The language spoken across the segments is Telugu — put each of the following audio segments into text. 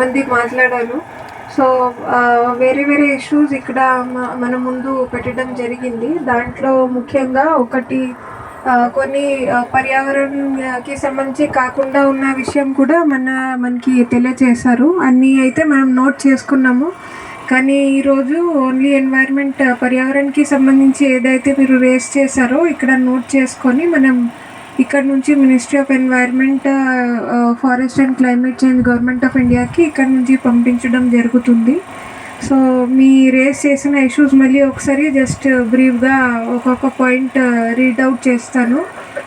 మంది మాట్లాడారు సో వేరే వేరే ఇష్యూస్ ఇక్కడ మన ముందు పెట్టడం జరిగింది. దాంట్లో ముఖ్యంగా ఒకటి కొన్ని పర్యావరణకి సంబంధించి కాకుండా ఉన్న విషయం కూడా మన మనకి తెలియజేశారు అన్నీ అయితే మనం నోట్ చేసుకున్నాము. కానీ ఈరోజు ఓన్లీ ఎన్వైర్న్మెంట్ పర్యావరణకి సంబంధించి ఏదైతే మీరు రేస్ చేశారో ఇక్కడ నోట్ చేసుకొని మనం ఇక్కడ నుంచి ministry of environment forest and climate change government of ఇండియాకి ఇక్కడ నుంచి పంపించడం జరుగుతుంది. సో మీ రేస్ చేసిన ఇష్యూస్ మళ్ళీ ఒకసారి జస్ట్ బ్రీఫ్గా uh, ఒక్కొక్క పాయింట్ రీడ్ అవుట్ చేస్తాను.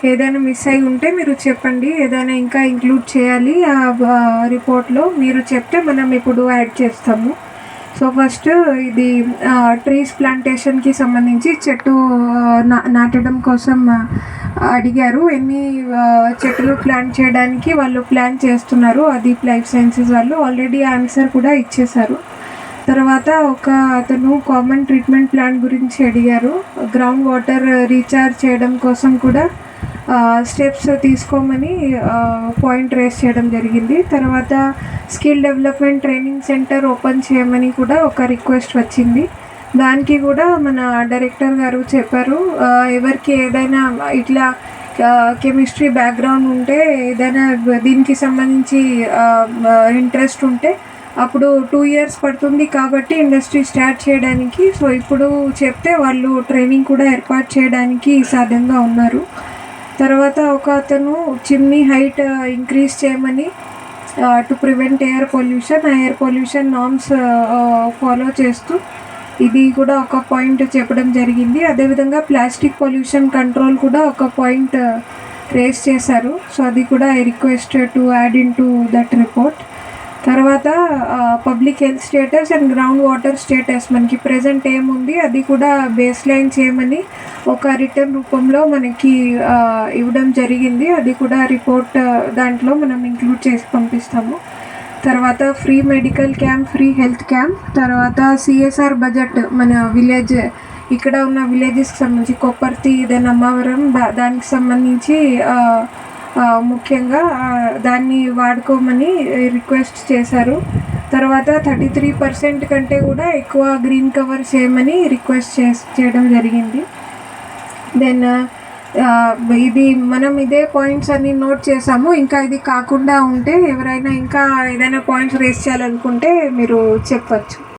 ఏదైనా మిస్ అయి ఉంటే మీరు చెప్పండి. ఏదైనా ఇంకా ఇంక్లూడ్ చేయాలి. ఆ రిపోర్ట్లో మీరు చెప్తే మనం ఇప్పుడు యాడ్ చేస్తాము. సో ఫస్ట్ ఇది ట్రీస్ ప్లాంటేషన్కి సంబంధించి చెట్టు నా నాటడం కోసం అడిగారు. ఎన్ని చెట్లు ప్లాంట్ చేయడానికి వాళ్ళు ప్లాన్ చేస్తున్నారు. అది లైఫ్ సైన్సెస్ వాళ్ళు ఆల్రెడీ ఆన్సర్ కూడా ఇచ్చేశారు. తర్వాత ఒక అతను కామన్ ట్రీట్మెంట్ ప్లాంట్ గురించి అడిగారు. గ్రౌండ్ వాటర్ రీఛార్జ్ చేయడం కోసం కూడా స్టెప్స్ తీసుకోమని పాయింట్ రేస్ చేయడం జరిగింది. తర్వాత skill development training centre open చేయమని కూడా ఒక రిక్వెస్ట్ వచ్చింది. దానికి కూడా మన డైరెక్టర్ గారు చెప్పారు ఎవరికి ఏదైనా ఇట్లా కెమిస్ట్రీ బ్యాక్గ్రౌండ్ ఉంటే ఏదైనా దీనికి సంబంధించి ఇంట్రెస్ట్ ఉంటే అప్పుడు టూ ఇయర్స్ పడుతుంది కాబట్టి ఇండస్ట్రీ స్టార్ట్ చేయడానికి. సో ఇప్పుడు చెప్తే వాళ్ళు ట్రైనింగ్ కూడా ఏర్పాటు చేయడానికి సాధ్యంగా ఉన్నారు. తర్వాత ఒక అతను చిమ్నీ హైట్ ఇంక్రీజ్ చేయమని టు ప్రివెంట్ ఎయిర్ పొల్యూషన్ ఆ ఎయిర్ పొల్యూషన్ నామ్స్ ఫాలో చేస్తూ ఇది కూడా ఒక పాయింట్ చెప్పడం జరిగింది. అదేవిధంగా ప్లాస్టిక్ పొల్యూషన్ కంట్రోల్ కూడా ఒక పాయింట్ రేస్ uh, చేశారు. సో అది కూడా I request to add in to that report తర్వాత public health status and ground water status మనకి ప్రజెంట్ ఏముంది అది కూడా బేస్ లైన్ చేయమని ఒక రిటర్న్ రూపంలో మనకి ఇవ్వడం జరిగింది. అది కూడా రిపోర్ట్ దాంట్లో మనం ఇంక్లూడ్ చేసి పంపిస్తాము. తర్వాత free medical camp free health camp తర్వాత సిఎస్ఆర్ బడ్జెట్ మన విలేజ్ ఇక్కడ ఉన్న విలేజెస్కి సంబంధించి కొప్పర్తి దెన్ అమ్మవరం దా దానికి సంబంధించి ముఖ్యంగా దాన్ని వాడుకోమని రిక్వెస్ట్ చేశారు. తర్వాత థర్టీ త్రీ పర్సెంట్ కంటే కూడా ఎక్కువ గ్రీన్ కవర్ చేయమని రిక్వెస్ట్ చే చేయడం జరిగింది. దెన్ ఇది మనం ఇదే పాయింట్స్ అన్ని నోట్ చేసాము. ఇంకా ఇది కాకుండా ఉంటే ఎవరైనా ఇంకా ఏదైనా పాయింట్స్ రేస్ చేయాలనుకుంటే మీరు చెప్పచ్చు.